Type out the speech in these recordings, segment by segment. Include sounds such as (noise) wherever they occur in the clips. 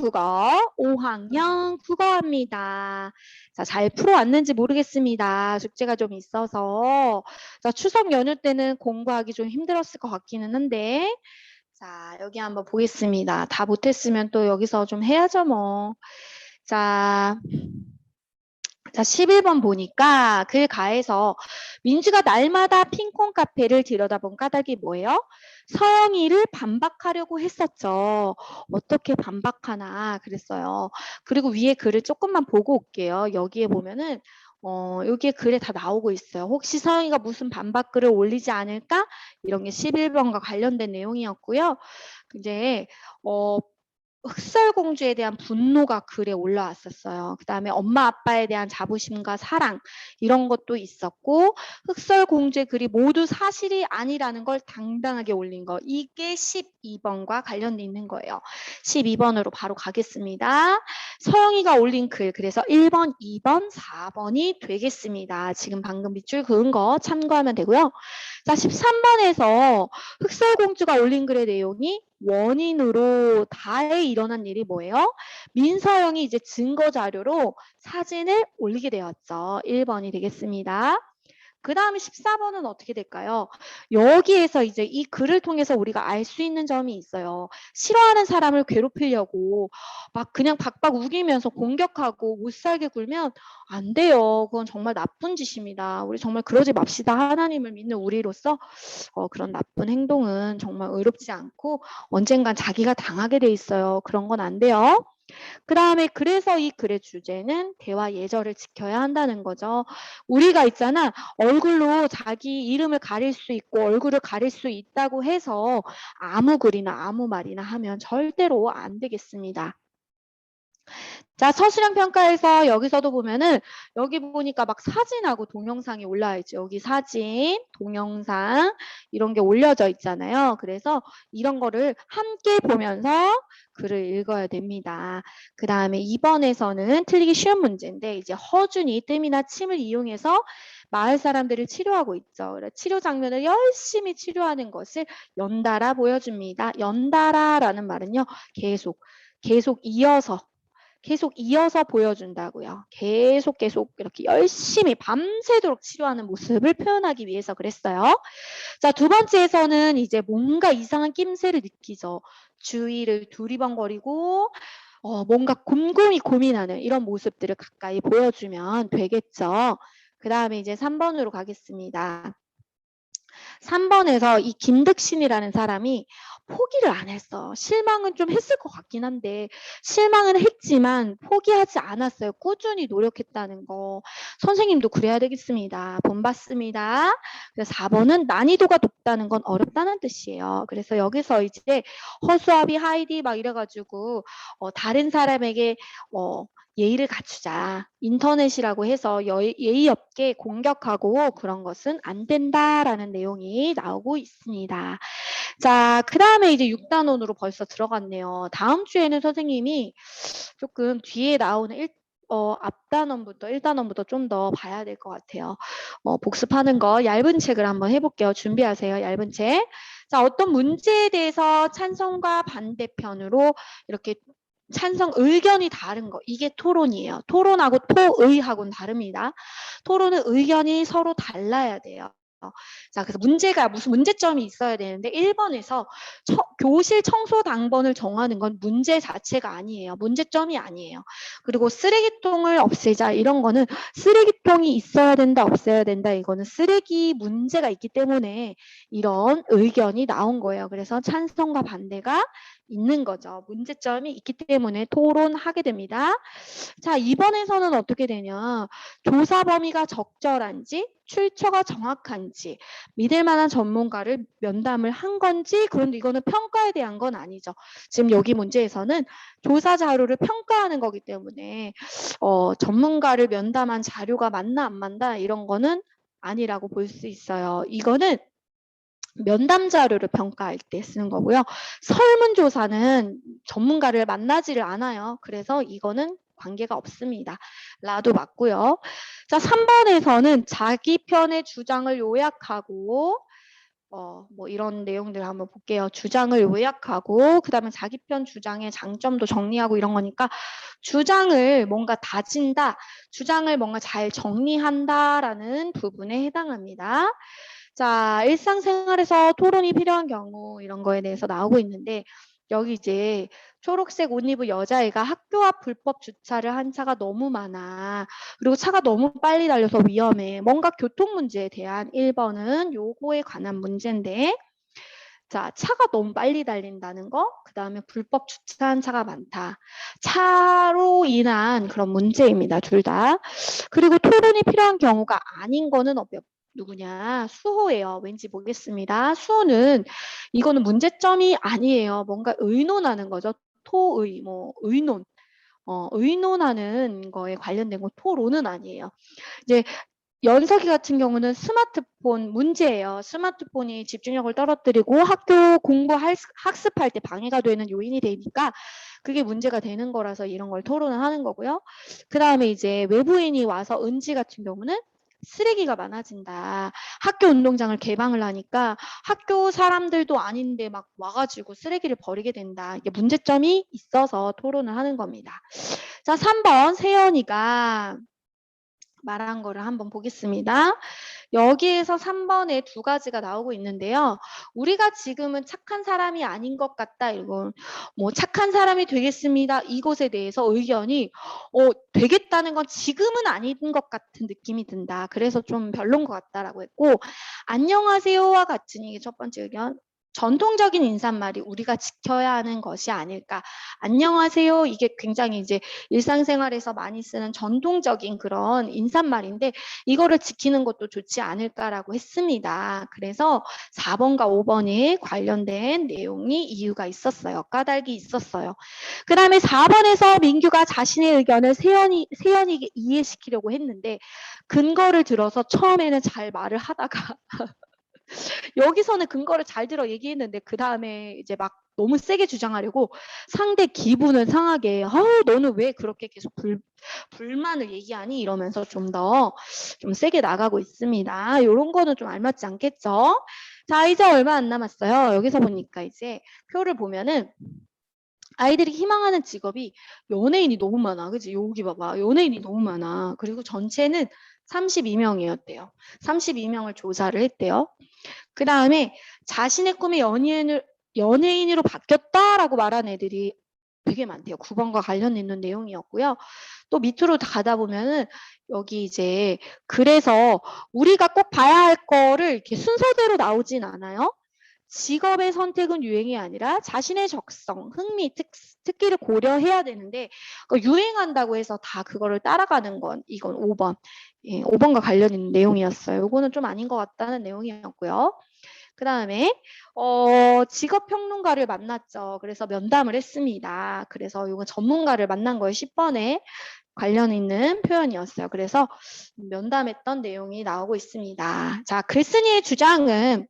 국어 5학년 국어입니다. 자, 잘 풀어왔는지 모르겠습니다. 숙제가 좀 있어서. 자, 추석 연휴 때는 공부하기 좀 힘들었을 것 같기는 한데. 자, 여기 한번 보겠습니다. 다 못했으면 또 여기서 좀 해야죠, 뭐. 자, 자, 11번 보니까 글 가에서 민주가 날마다 핑퐁 카페를 들여다본 까닭이 뭐예요? 서영이를 반박하려고 했었죠. 어떻게 반박하나 그랬어요. 그리고 위에 글을 조금만 보고 올게요. 여기에 보면은 어, 여기에 글에 다 나오고 있어요. 혹시 서영이가 무슨 반박 글을 올리지 않을까? 이런 게 11번과 관련된 내용이었고요. 이제 어, 흑설공주에 대한 분노가 글에 올라왔었어요. 그 다음에 엄마 아빠에 대한 자부심과 사랑 이런 것도 있었고 흑설공주의 글이 모두 사실이 아니라는 걸 당당하게 올린 거 이게 12번과 관련돼 있는 거예요. 12번으로 바로 가겠습니다. 서영이가 올린 글 그래서 1번, 2번, 4번이 되겠습니다. 지금 방금 밑줄 그은 거 참고하면 되고요. 자 13번에서 흑설공주가 올린 글의 내용이 원인으로 다에 일어난 일이 뭐예요? 민서영이 이제 증거 자료로 사진을 올리게 되었죠. 1번이 되겠습니다. 그 다음에 14번은 어떻게 될까요? 여기에서 이제 이 글을 통해서 우리가 알 수 있는 점이 있어요. 싫어하는 사람을 괴롭히려고 막 그냥 박박 우기면서 공격하고 못 살게 굴면 안 돼요. 그건 정말 나쁜 짓입니다. 우리 정말 그러지 맙시다. 하나님을 믿는 우리로서 어, 그런 나쁜 행동은 정말 의롭지 않고 언젠간 자기가 당하게 돼 있어요. 그런 건 안 돼요. 그 다음에 그래서 이 글의 주제는 대화 예절을 지켜야 한다는 거죠. 우리가 있잖아 얼굴로 자기 이름을 가릴 수 있고 얼굴을 가릴 수 있다고 해서 아무 글이나 아무 말이나 하면 절대로 안 되겠습니다. 자, 서술형 평가에서 여기서도 보면은 여기 보니까 막 사진하고 동영상이 올라와 있죠. 여기 사진, 동영상 이런 게 올려져 있잖아요. 그래서 이런 거를 함께 보면서 글을 읽어야 됩니다. 그 다음에 2번에서는 틀리기 쉬운 문제인데 이제 허준이 뜸이나 침을 이용해서 마을 사람들을 치료하고 있죠. 치료 장면을 열심히 치료하는 것을 연달아 보여줍니다. 연달아라는 말은요. 계속 계속 이어서 계속 이어서 보여준다고요. 계속 계속 이렇게 열심히 밤새도록 치료하는 모습을 표현하기 위해서 그랬어요. 자, 두 번째에서는 이제 뭔가 이상한 낌새를 느끼죠. 주위를 두리번거리고 어, 뭔가 곰곰이 고민하는 이런 모습들을 가까이 보여주면 되겠죠. 그 다음에 이제 3번으로 가겠습니다. 3번에서 이 김득신이라는 사람이 포기를 안 했어. 실망은 좀 했을 것 같긴 한데 실망은 했지만 포기하지 않았어요. 꾸준히 노력했다는 거. 선생님도 그래야 되겠습니다. 본받습니다. 그래서 4번은 난이도가 높다는 건 어렵다는 뜻이에요. 그래서 여기서 이제 허수아비 하이디 막 이래가지고 어, 다른 사람에게 어, 예의를 갖추자. 인터넷이라고 해서 여, 예의 없게 공격하고 그런 것은 안 된다라는 내용이 나오고 있습니다. 자, 그 다음에 이제 6단원으로 벌써 들어갔네요. 다음 주에는 선생님이 조금 뒤에 나오는 1, 어, 앞단원부터 1단원부터 좀 더 봐야 될 것 같아요. 어, 복습하는 거 얇은 책을 한번 해볼게요. 준비하세요. 얇은 책. 자, 어떤 문제에 대해서 찬성과 반대편으로 이렇게 찬성 의견이 다른 거 이게 토론이에요. 토론하고 토의하고는 다릅니다. 토론은 의견이 서로 달라야 돼요. 자, 그래서 문제가 무슨 문제점이 있어야 되는데 1번에서 처, 교실 청소 당번을 정하는 건 문제 자체가 아니에요. 문제점이 아니에요. 그리고 쓰레기통을 없애자 이런 거는 쓰레기통이 있어야 된다, 없애야 된다. 이거는 쓰레기 문제가 있기 때문에 이런 의견이 나온 거예요. 그래서 찬성과 반대가 있는 거죠. 문제점이 있기 때문에 토론하게 됩니다. 자, 이번에서는 어떻게 되냐. 조사 범위가 적절한지, 출처가 정확한지, 믿을 만한 전문가를 면담을 한 건지, 그런데 이거는 평가에 대한 건 아니죠. 지금 여기 문제에서는 조사 자료를 평가하는 거기 때문에, 어, 전문가를 면담한 자료가 맞나 안 맞나 이런 거는 아니라고 볼 수 있어요. 이거는 면담 자료를 평가할 때 쓰는 거고요. 설문조사는 전문가를 만나지를 않아요. 그래서 이거는 관계가 없습니다. 라도 맞고요. 자, 3번에서는 자기 편의 주장을 요약하고 어, 뭐 이런 내용들 한번 볼게요. 주장을 요약하고 그다음에 자기 편 주장의 장점도 정리하고 이런 거니까 주장을 뭔가 다진다, 주장을 뭔가 잘 정리한다라는 부분에 해당합니다. 자, 일상생활에서 토론이 필요한 경우 이런 거에 대해서 나오고 있는데 여기 이제 초록색 옷 입은 여자애가 학교 앞 불법 주차를 한 차가 너무 많아. 그리고 차가 너무 빨리 달려서 위험해. 뭔가 교통 문제에 대한 1번은 요거에 관한 문제인데 자, 차가 너무 빨리 달린다는 거, 그 다음에 불법 주차한 차가 많다. 차로 인한 그런 문제입니다, 둘 다. 그리고 토론이 필요한 경우가 아닌 거는 어, 몇- 누구냐? 수호예요. 왠지 모르겠습니다. 수호는 이거는 문제점이 아니에요. 뭔가 의논하는 거죠. 토의, 뭐, 의논. 어, 의논하는 거에 관련된 거 토론은 아니에요. 이제 연석이 같은 경우는 스마트폰 문제예요. 스마트폰이 집중력을 떨어뜨리고 학교 공부 할- 학습할 때 방해가 되는 요인이 되니까 그게 문제가 되는 거라서 이런 걸 토론을 하는 거고요. 그 다음에 이제 외부인이 와서 은지 같은 경우는 쓰레기가 많아진다. 학교 운동장을 개방을 하니까 학교 사람들도 아닌데 막 와가지고 쓰레기를 버리게 된다. 이게 문제점이 있어서 토론을 하는 겁니다. 자, 3번 세연이가 말한 거를 한번 보겠습니다. 여기에서 3번에 두 가지가 나오고 있는데요. 우리가 지금은 착한 사람이 아닌 것 같다. 이거 뭐 착한 사람이 되겠습니다. 이것에 대해서 의견이 어, 되겠다는 건 지금은 아닌 것 같은 느낌이 든다. 그래서 좀 별론 것 같다라고 했고 안녕하세요와 같은 이게 첫 번째 의견. 전통적인 인사말이 우리가 지켜야 하는 것이 아닐까. 안녕하세요. 이게 굉장히 이제 일상생활에서 많이 쓰는 전통적인 그런 인사말인데 이거를 지키는 것도 좋지 않을까라고 했습니다. 그래서 4번과 5번에 관련된 내용이 이유가 있었어요. 까닭이 있었어요. 그 다음에 4번에서 민규가 자신의 의견을 세연이, 세연이에게 이해시키려고 했는데 근거를 들어서 처음에는 잘 말을 하다가 (laughs) 여기서는 근거를 잘 들어 얘기했는데 그 다음에 이제 막 너무 세게 주장하려고 상대 기분을 상하게 아우 너는 왜 그렇게 계속 불, 불만을 얘기하니 이러면서 좀 더좀 세게 나가고 있습니다. 이런 거는 좀 알맞지 않겠죠? 자 이제 얼마 안 남았어요. 여기서 보니까 이제 표를 보면은 아이들이 희망하는 직업이 연예인이 너무 많아. 그지? 여기 봐봐. 연예인이 너무 많아. 그리고 전체는 32명이었대요. 32명을 조사를 했대요. 그 다음에 자신의 꿈이 연예인을, 연예인으로 바뀌었다라고 말한 애들이 되게 많대요. 9번과 관련 있는 내용이었고요. 또 밑으로 가다 보면은 여기 이제 그래서 우리가 꼭 봐야 할 거를 이렇게 순서대로 나오진 않아요. 직업의 선택은 유행이 아니라 자신의 적성, 흥미, 특, 특기를 고려해야 되는데 그 유행한다고 해서 다 그거를 따라가는 건 이건 5번. 예, 5번과 관련 있는 내용이었어요. 이거는 좀 아닌 것 같다는 내용이었고요. 그 다음에 어, 직업 평론가를 만났죠. 그래서 면담을 했습니다. 그래서 이거 전문가를 만난 거예요. 10번에 관련 있는 표현이었어요. 그래서 면담했던 내용이 나오고 있습니다. 자, 글쓴이의 주장은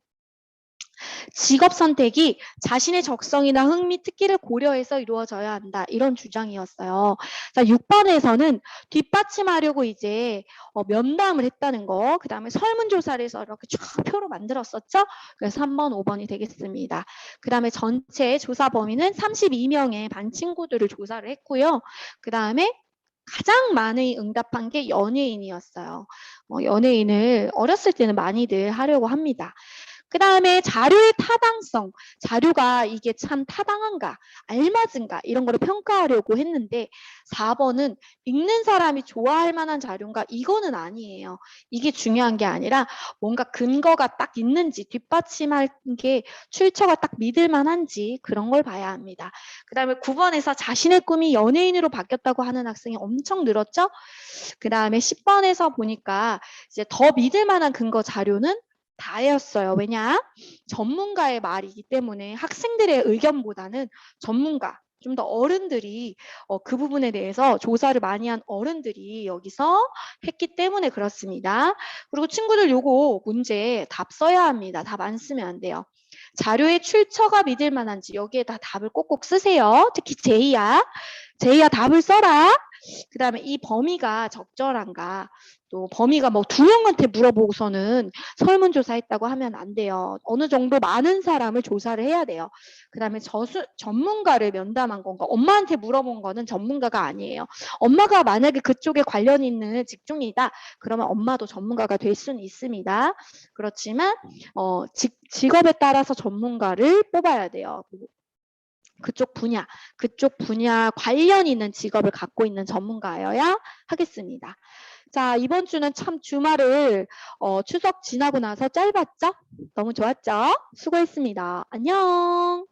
직업 선택이 자신의 적성이나 흥미, 특기를 고려해서 이루어져야 한다. 이런 주장이었어요. 자, 6번에서는 뒷받침하려고 이제 어, 면담을 했다는 거, 그 다음에 설문조사를 해서 이렇게 쫙 표로 만들었었죠. 그래서 3번, 5번이 되겠습니다. 그 다음에 전체 조사 범위는 32명의 반 친구들을 조사를 했고요. 그 다음에 가장 많이 응답한 게 연예인이었어요. 어, 연예인을 어렸을 때는 많이들 하려고 합니다. 그 다음에 자료의 타당성, 자료가 이게 참 타당한가, 알맞은가 이런 거를 평가하려고 했는데 4번은 읽는 사람이 좋아할 만한 자료인가 이거는 아니에요. 이게 중요한 게 아니라 뭔가 근거가 딱 있는지 뒷받침할 게 출처가 딱 믿을 만한지 그런 걸 봐야 합니다. 그 다음에 9번에서 자신의 꿈이 연예인으로 바뀌었다고 하는 학생이 엄청 늘었죠. 그 다음에 10번에서 보니까 이제 더 믿을 만한 근거 자료는 다였어요. 왜냐? 전문가의 말이기 때문에 학생들의 의견보다는 전문가, 좀 더 어른들이 어, 그 부분에 대해서 조사를 많이 한 어른들이 여기서 했기 때문에 그렇습니다. 그리고 친구들 요거 문제 답 써야 합니다. 답 안 쓰면 안 돼요. 자료의 출처가 믿을 만한지 여기에다 답을 꼭꼭 쓰세요. 특히 제이야. 제이야 답을 써라. 그 다음에 이 범위가 적절한가. 또 범위가 뭐 두 명한테 물어보고서는 설문조사 했다고 하면 안 돼요. 어느 정도 많은 사람을 조사를 해야 돼요. 그 다음에 저수, 전문가를 면담한 건가? 엄마한테 물어본 거는 전문가가 아니에요. 엄마가 만약에 그쪽에 관련 있는 직종이다. 그러면 엄마도 전문가가 될 수는 있습니다. 그렇지만 어, 직, 직업에 따라서 전문가를 뽑아야 돼요. 그쪽 분야, 그쪽 분야 관련 있는 직업을 갖고 있는 전문가여야 하겠습니다. 자, 이번 주는 참 주말을 어, 추석 지나고 나서 짧았죠? 너무 좋았죠? 수고했습니다. 안녕.